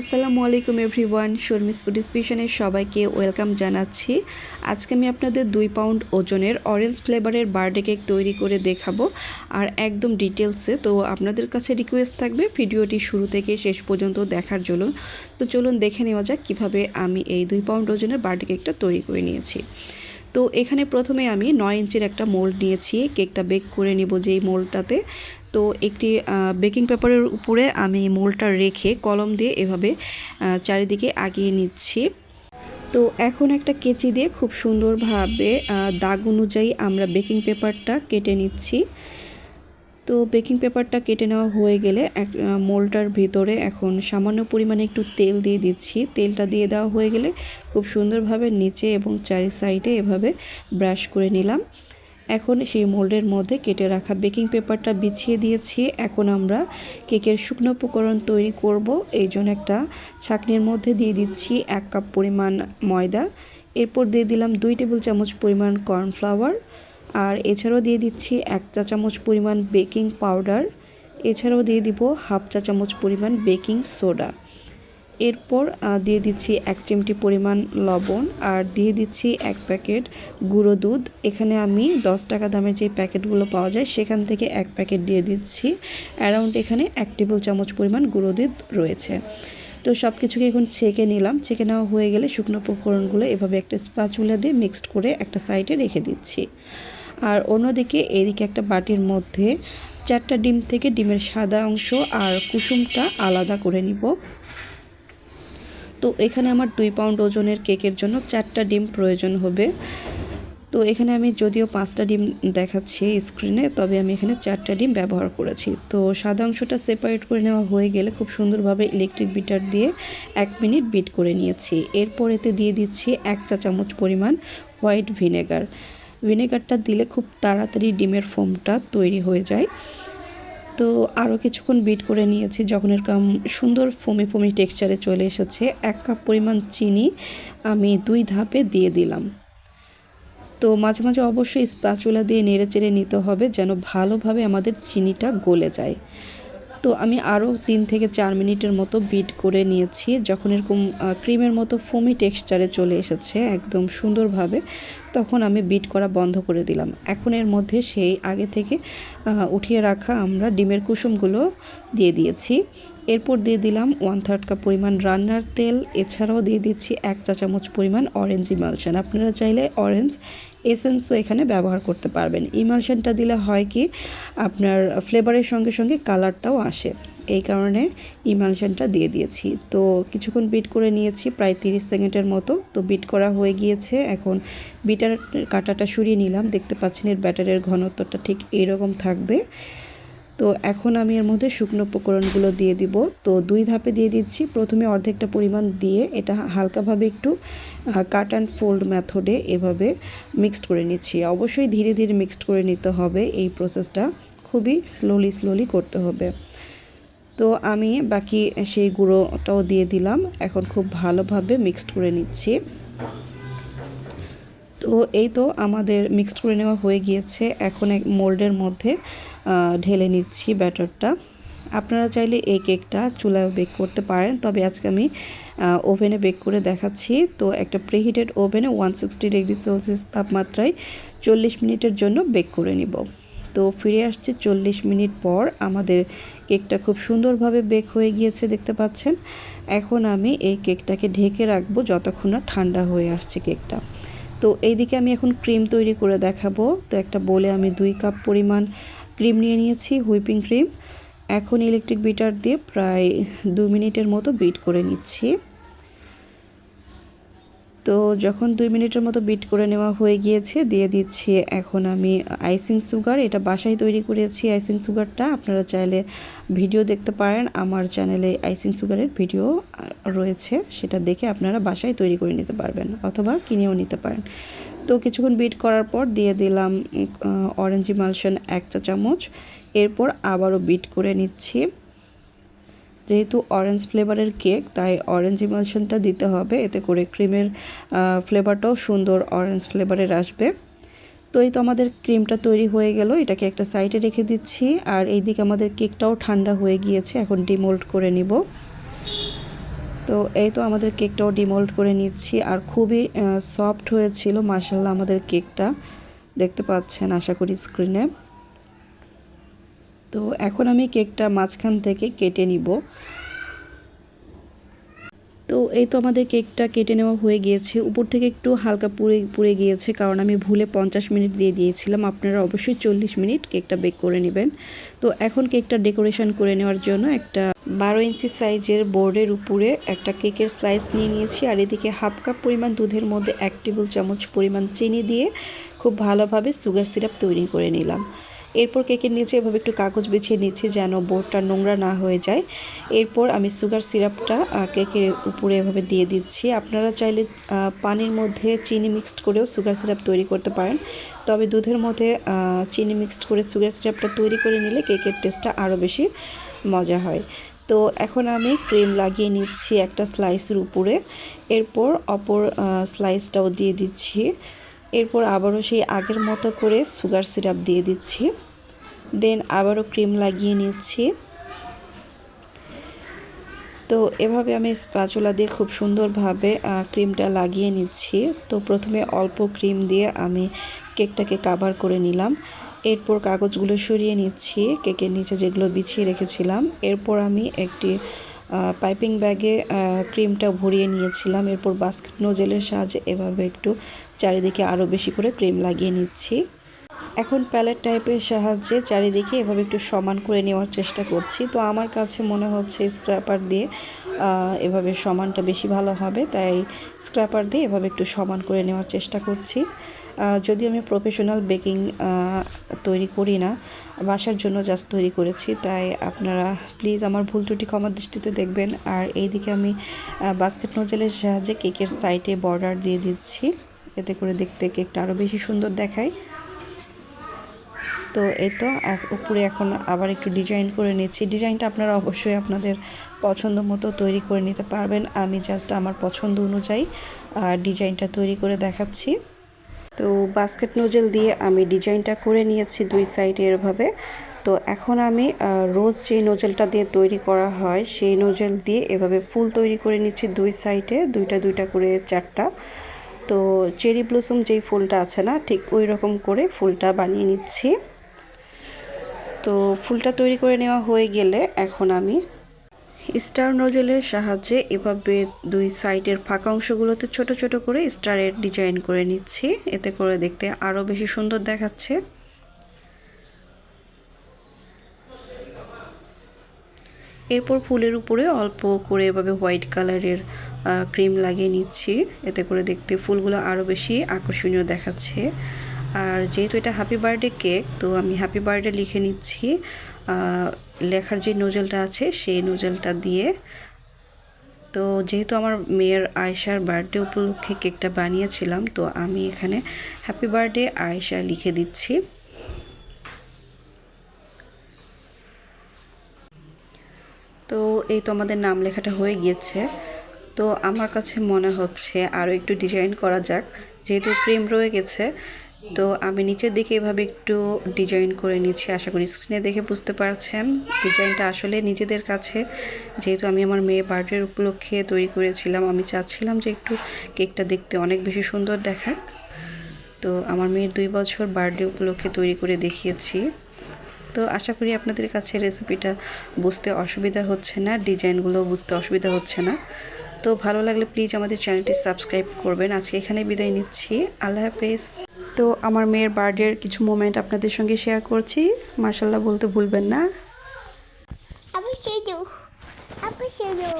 আসসালামু আলাইকুম everyone, Sharmi's food স্পেশনের সবাইকে ওয়েলকাম জানাচ্ছি। আজকে আমি আপনাদের দুই পাউন্ড ওজনের অরেঞ্জ ফ্লেভারের বার্থডে কেক তৈরি করে দেখাবো আর একদম ডিটেলসে তো আপনাদের কাছে রিকোয়েস্ট থাকবে ভিডিওটি শুরু থেকে শেষ পর্যন্ত দেখার জন্য। তো চলুন দেখে নেওয়া যাক কীভাবে আমি এই দুই পাউন্ড ওজনের বার্থডে কেকটা তৈরি করে নিয়েছি। তো এখানে প্রথমে আমি নয় ইঞ্চির একটা মোল্ড নিয়েছি। কেকটা বেক করে নিব যেই মোল্ডটাতে তো একটি বেকিং পেপারের উপরে আমি মোলটা রেখে কলম দিয়ে এভাবে চারিদিকে আগিয়ে নিচ্ছি। তো এখন একটা কেচি দিয়ে খুব সুন্দরভাবে দাগ অনুযায়ী আমরা বেকিং পেপারটা কেটে নিচ্ছি। তো বেকিং পেপারটা কেটে নেওয়া হয়ে গেলে এক মোলটার ভিতরে এখন সামান্য পরিমাণে একটু তেল দিয়ে দিচ্ছি। তেলটা দিয়ে দেওয়া হয়ে গেলে খুব সুন্দরভাবে নিচে এবং চারি সাইডে এভাবে ব্রাশ করে নিলাম। এখন সেই মোল্ডের মধ্যে কেটে রাখা বেকিং পেপারটা বিছিয়ে দিয়েছি। এখন আমরা কেকের শুকনো উপকরণ তৈরি করব। এই জন্য একটা ছাকনির মধ্যে দিয়ে দিচ্ছি এক কাপ পরিমাণ ময়দা। এরপর দিয়ে দিলাম দুই টেবিল চামচ পরিমাণ কর্নফ্লাওয়ার। আর এছাড়াও দিয়ে দিচ্ছি এক চা চামচ পরিমাণ বেকিং পাউডার। এছাড়াও দিয়ে দিব হাফ চা চামচ পরিমাণ বেকিং সোডা। এরপর দিয়ে দিচ্ছি এক চিমটি পরিমাণ লবণ আর দিয়ে দিচ্ছি এক প্যাকেট গুঁড়ো দুধ। এখানে আমি দশ টাকা দামের যে প্যাকেটগুলো পাওয়া যায়, সেখান থেকে এক প্যাকেট দিয়ে দিচ্ছি। অ্যারাউন্ড এখানে এক টেবিল চামচ পরিমাণ গুঁড়ো দুধ রয়েছে। তো সব কিছুকে এখন ছেঁকে নিলাম। ছেঁকে নেওয়া হয়ে গেলে শুকনো উপকরণগুলো এভাবে একটা স্পাচুলা দিয়ে মিক্সড করে একটা সাইডে রেখে দিচ্ছি। আর অন্যদিকে এদিকে একটা বাটির মধ্যে চারটা ডিম থেকে ডিমের সাদা অংশ আর কুসুমটা আলাদা করে নিব। তো এখানে আমার দুই পাউন্ড ওজনের কেকের জন্য চারটা ডিম প্রয়োজন হবে। তো এখানে আমি যদিও পাঁচটা ডিম দেখাচ্ছি স্ক্রিনে তবে আমি এখানে চারটা ডিম ব্যবহার করেছি। তো সাদা অংশটা সেপারেট করে নেওয়া হয়ে গেলে খুব সুন্দরভাবে ইলেকট্রিক বিটার দিয়ে এক মিনিট বিট করে নিয়েছি। এরপর এতে দিয়ে দিচ্ছি এক চা চামচ পরিমাণ হোয়াইট ভিনেগার ভিনেগারটা দিলে খুব তাড়াতাড়ি ডিমের ফোমটা তৈরি হয়ে যায়। তো আরও কিছুক্ষণ বিট করে নিয়েছি যখন এরকম সুন্দর ফমি ফমি টেক্সচারে চলে এসেছে, এক কাপ পরিমাণ চিনি আমি দুই ধাপে দিয়ে দিলাম। তো মাঝে মাঝে অবশ্যই স্প্যাচুলা দিয়ে নেড়ে চেড়ে নিতে হবে যেন ভালোভাবে আমাদের চিনিটা গলে যায়। তো আমি আরও তিন থেকে চার মিনিটের মতো বিট করে নিয়েছি যখন এরকম ক্রিমের মতো ফোমি টেক্সচারে চলে এসেছে, একদম সুন্দরভাবে। তখন আমি বিট করা বন্ধ করে দিলাম। এখন এর মধ্যে সেই আগে থেকে উঠিয়ে রাখা আমরা ডিমের কুসুমগুলো দিয়ে দিয়েছি। এরপর দিয়ে দিলাম ওয়ান থার্ড কাপ পরিমাণ রান্নার তেল। এছাড়াও দিয়ে দিচ্ছি এক চা চামচ পরিমাণ অরেঞ্জ ইমালশন আপনারা চাইলে অরেঞ্জ এসেন্সও এখানে ব্যবহার করতে পারবেন। ইমালশনটা দিলে হয় কি, আপনার ফ্লেভারের সঙ্গে সঙ্গে কালারটাও আসে। এই কারণে ইমালশনটা দিয়ে দিয়েছি। তো কিছুক্ষণ বিট করে নিয়েছি, প্রায় তিরিশ সেকেন্ডের মতো। তো বিট করা হয়ে গিয়েছে। এখন বিটার কাটাটা সরিয়ে নিলাম। দেখতে পাচ্ছেন এর ব্যাটারের ঘনত্বটা ঠিক এইরকম থাকবে। তো এখন আমি এর মধ্যে শুকনো উপকরণগুলো দিয়ে দিব। তো দুই ধাপে দিয়ে দিচ্ছি। প্রথমে অর্ধেকটা পরিমাণ দিয়ে এটা হালকাভাবে একটু কাট অ্যান্ড ফোল্ড মেথডে এভাবে মিক্সড করে নিচ্ছি। অবশ্যই ধীরে ধীরে মিক্সড করে নিতে হবে। এই প্রসেসটা খুবই স্লোলি স্লোলি করতে হবে। তো আমি বাকি সেই গুঁড়োটাও দিয়ে দিলাম। এখন খুব ভালোভাবে মিক্সড করে নিচ্ছি। তো এই তো আমাদের মিক্সড করে নেওয়া হয়ে গিয়েছে। এখন এক মোল্ডের মধ্যে ঢেলে নিচ্ছি ব্যাটারটা। আপনারা চাইলে এই কেকটা চুলায় বেক করতে পারেন। তবে আজকে আমি ওভেনে বেক করে দেখাচ্ছি। তো একটা প্রিহিটেড ওভেনে ওয়ান সিক্সটি ডিগ্রি সেলসিয়াস তাপমাত্রায় চল্লিশ মিনিটের জন্য বেক করে নিব। তো ফিরে আসছে চল্লিশ মিনিট পর। আমাদের কেকটা খুব সুন্দরভাবে বেক হয়ে গিয়েছে, দেখতে পাচ্ছেন? এখন আমি এই কেকটাকে ঢেকে রাখব যতক্ষণ না ঠান্ডা হয়ে আসছে কেকটা। তো এইদিকে আমি এখন ক্রিম তৈরি করে দেখাবো। তো একটা বলে আমি দুই কাপ পরিমাণ ক্রিম নিয়ে নিয়েছি, হুইপিং ক্রিম। এখন ইলেকট্রিক বিটার দিয়ে প্রায় দু মিনিটের মতো বিট করে নিচ্ছি। তো যখন দুই মিনিটের মতো বিট করে নেওয়া হয়ে গিয়েছে, দিয়ে দিচ্ছি এখন আমি আইসিং সুগার এটা বাসায় তৈরি করেছি আইসিং সুগারটা আপনারা চাইলে ভিডিও দেখতে পারেন। আমার চ্যানেলে আইসিং সুগারের ভিডিও রয়েছে। সেটা দেখে আপনারা বাসায় তৈরি করে নিতে পারবেন অথবা কিনেও নিতে পারেন। তো কিছুক্ষণ বিট করার পর দিয়ে দিলাম অরেঞ্জ ইমালশন এক চা চামচ এরপর আবারও বিট করে নিচ্ছি। যেহেতু অরেঞ্জ ফ্লেভারের কেক তাই অরেঞ্জ ইমালশনটা দিতে হবে। এতে করে ক্রিমের ফ্লেভারটাও সুন্দর অরেঞ্জ ফ্লেভারের আসবে। তো এই তো আমাদের ক্রিমটা তৈরি হয়ে গেল। এটাকে একটা সাইডে রেখে দিচ্ছি। আর এই দিকে আমাদের কেকটাও ঠান্ডা হয়ে গিয়েছে। এখন ডিমোল্ড করে নিব। তো এই তো আমাদের কেকটাও ডিমোল্ড করে নিচ্ছি। আর খুবই সফট হয়েছিল মার্শাল্লাহ আমাদের কেকটা দেখতে পাচ্ছেন, আশা করি স্ক্রিনে তো এখন আমি কেকটা মাঝখান থেকে কেটে নিব। তো এই তো আমাদের কেকটা কেটে নেওয়া হয়ে গিয়েছে। উপর থেকে একটু হালকা পুড়ে পুড়ে গিয়েছে কারণ আমি ভুলে পঞ্চাশ মিনিট দিয়ে দিয়েছিলাম। আপনারা অবশ্যই চল্লিশ মিনিট কেকটা বেক করে নেবেন। তো এখন কেকটা ডেকোরেশন করে নেওয়ার জন্য একটা বারো ইঞ্চি সাইজের বোর্ডের উপরে একটা কেকের স্লাইস নিয়ে নিয়েছি। আর এদিকে হাফ কাপ পরিমাণ দুধের মধ্যে এক টেবিল চামচ পরিমাণ চিনি দিয়ে খুব ভালোভাবে সুগার সিরাপ তৈরি করে নিলাম। এরপর কেকের নিচে এভাবে একটু কাগজ বিছিয়ে নিচ্ছি যেন বোর্ডটা নোংরা না হয়ে যায়। এরপর আমি সুগার সিরাপটা কেকের উপরে এভাবে দিয়ে দিচ্ছি। আপনারা চাইলে পানির মধ্যে চিনি মিক্সড করেও সুগার সিরাপ তৈরি করতে পারেন। তবে দুধের মধ্যে চিনি মিক্সড করে সুগার সিরাপটা তৈরি করে নিলে কেকের টেস্টটা আরও বেশি মজা হয়। তো এখন আমি ক্রিম লাগিয়ে নিচ্ছি একটা স্লাইসের উপরে। এরপর অপর স্লাইসটাও দিয়ে দিচ্ছি। এরপর আবারও সেই আগের মতো করে সুগার সিরাপ দিয়ে দিচ্ছি। দেন আবারও ক্রিম লাগিয়ে নিচ্ছি। তো এভাবে আমি স্প্যাচুলা দিয়ে খুব সুন্দরভাবে ক্রিমটা লাগিয়ে নিচ্ছি। তো প্রথমে অল্প ক্রিম দিয়ে আমি কেকটাকে কাভার করে নিলাম। এরপর কাগজগুলো সরিয়ে নিচ্ছি, কেকের নিচে যেগুলো বিছিয়ে রেখেছিলাম। এরপর আমি একটি পাইপিং ব্যাগে ক্রিমটা ভরিয়ে নিয়েছিলাম। এরপর বাস্কেট নোজেলের সাহায্যে এভাবে একটু চারিদিকে আরও বেশি করে ক্রিম লাগিয়ে নিচ্ছি। এখন প্যালেট টাইপের সাহায্যে চারিদিকে এভাবে একটু সমান করে নেওয়ার চেষ্টা করছি। তো আমার কাছে মনে হচ্ছে স্ক্র্যাপার দিয়ে এভাবে সমানটা বেশি ভালো হবে, তাই স্ক্র্যাপার দিয়ে এভাবে একটু সমান করে নেওয়ার চেষ্টা করছি। যদিও আমি প্রফেশনাল বেকিং তৈরি করি না, বাসার জন্য জাস্ট তৈরি করেছি, তাই আপনারা প্লিজ আমার ভুল ত্রুটি ক্ষমার দৃষ্টিতে দেখবেন। আর এইদিকে আমি বাস্কেট নোজেলের সাহায্যে কেকের সাইডে বর্ডার দিয়ে দিচ্ছি, এতে করে দেখতে কেকটা আরও বেশি সুন্দর দেখায়। তো এই তো উপরে এখন আবার একটু ডিজাইন করে নিচ্ছি। ডিজাইনটা আপনারা অবশ্যই আপনাদের পছন্দ মতো তৈরি করে নিতে পারবেন। আমি জাস্ট আমার পছন্দ অনুযায়ী ডিজাইনটা তৈরি করে দেখাচ্ছি। তো বাস্কেট নোজেল দিয়ে আমি ডিজাইনটা করে নিয়েছি দুই সাইডে এরভাবে তো এখন আমি রোজ যে নোজেলটা দিয়ে তৈরি করা হয়, সেই নোজেল দিয়ে এভাবে ফুল তৈরি করে নিচ্ছি দুই সাইডে দুইটা দুইটা করে চারটা। তো চেরি ব্লুসম যেই ফুলটা আছে না, ঠিক ওই রকম করে ফুলটা বানিয়ে নিচ্ছি। তো ফুলটা তৈরি করে নেওয়া হয়ে গেলে এখন আমি স্টার নজলের সাহায্যে এভাবে দুই সাইডের ফাঁকা অংশগুলোতে ছোট ছোট করে স্টারের ডিজাইন করে নিচ্ছি। এতে করে দেখতে আরও বেশি সুন্দর দেখাচ্ছে। এরপর ফুলের উপরে অল্প করে এভাবে হোয়াইট কালারের ক্রিম লাগিয়ে নিচ্ছি। এতে করে দেখতে ফুলগুলো আরও বেশি আকর্ষণীয় দেখাচ্ছে। আর যেহেতু এটা হ্যাপি বার্থডে কেক তো আমি হ্যাপি বার্থডে লিখে নিচ্ছি। লেখার যে নোজেলটা আছে, সেই নোজেলটা দিয়ে। তো যেহেতু আমার মেয়ের আয়সার বার্থডে উপলক্ষে কেকটা বানিয়েছিলাম, তো আমি এখানে হ্যাপি বার্থডে আয়সা লিখে দিচ্ছি। তো এই তো আমাদের নাম লেখাটা হয়ে গিয়েছে। তো আমার কাছে মনে হচ্ছে আরও একটু ডিজাইন করা যাক। যেহেতু ক্রিম রয়ে গেছে, তো আমি নিচের দিকে এভাবে একটু ডিজাইন করে নিচ্ছি। আশা করি স্ক্রিনে দেখে বুঝতে পারছেন। ডিজাইনটা আসলে নিজেদের কাছে। যেহেতু আমি আমার মেয়ে বার্থডের উপলক্ষে তৈরি করেছিলাম, আমি চাচ্ছিলাম যে একটু কেকটা দেখতে অনেক বেশি সুন্দর দেখাক। তো আমার মেয়ের দুই বছর বার্থডে উপলক্ষে তৈরি করে দেখিয়েছি। তো আশা করি আপনাদের কাছে রেসিপিটা বুঝতে অসুবিধা হচ্ছে না ডিজাইনগুলো বুঝতে অসুবিধা হচ্ছে না তো ভালো লাগলে প্লিজ আমাদের চ্যানেলটি সাবস্ক্রাইব করবেন আজকে এখানে বিদায় নিচ্ছি আল্লাহ হাফেজ তো আমার মেয়ের বার্থডের কিছু মোমেন্ট আপনাদের সঙ্গে শেয়ার করছি মাসাল্লাহ বলতে ভুলবেন না? Apa sedu? Apa sedu?